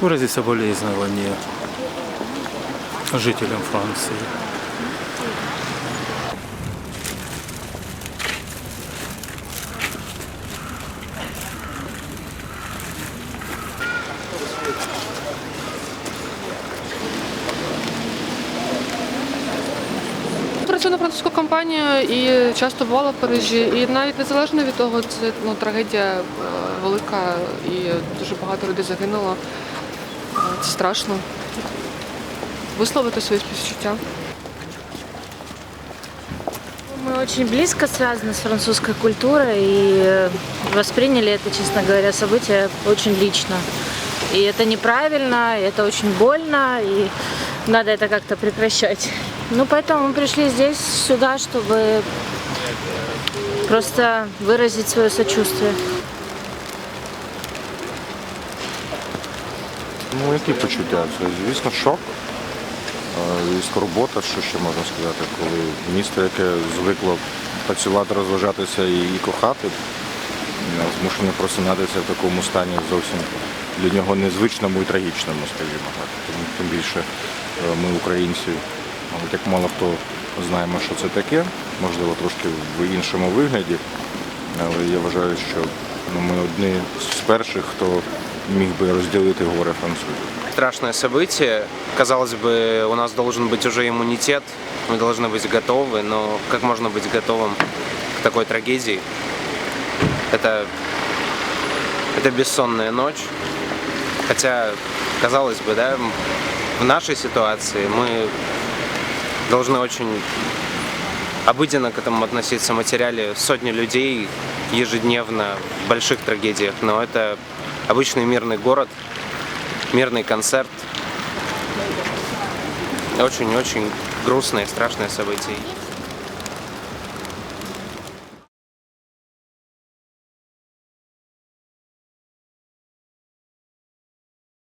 выразить соболезнования жителям Франции. Працюю на французьку компанію і часто бувала в Парижі. І навіть незалежно від того, це ну, трагедія е, велика і дуже багато людей загинуло. Е, Це страшно. Висловити свої співчуття. Мы очень близко связаны с французской культурой и э, восприняли это, честно говоря, событие очень лично. И это неправильно, и это очень больно, и надо это как-то прекращать. Ну, поэтому мы пришли здесь, сюда, чтобы просто выразить свое сочувствие. Ну, які почуття? Це, звісно, шок е, і скорбота, що ще можна сказати, коли місто, яке звикло працювати, розважатися і, і кохати, е, змушене просинатися в такому стані зовсім для нього незвичному і трагічному, скажімо так. Тому тим більше е, ми, українці, мабуть, як мало хто знаємо, що це таке, можливо, трошки в іншому вигляді. Але я вважаю, що ну, ми одні з перших, хто міг би розділити горе французів. страшное событие. Казалось бы, у нас должен быть уже иммунитет, мы должны быть готовы, но как можно быть готовым к такой трагедии? Это, это бессонная ночь. Хотя, казалось бы, да, в нашей ситуации мы должны очень обыденно к этому относиться. Мы теряли сотни людей ежедневно в больших трагедиях, но это обычный мирный город, мирный концерт. Очень-очень грустное и страшное событие.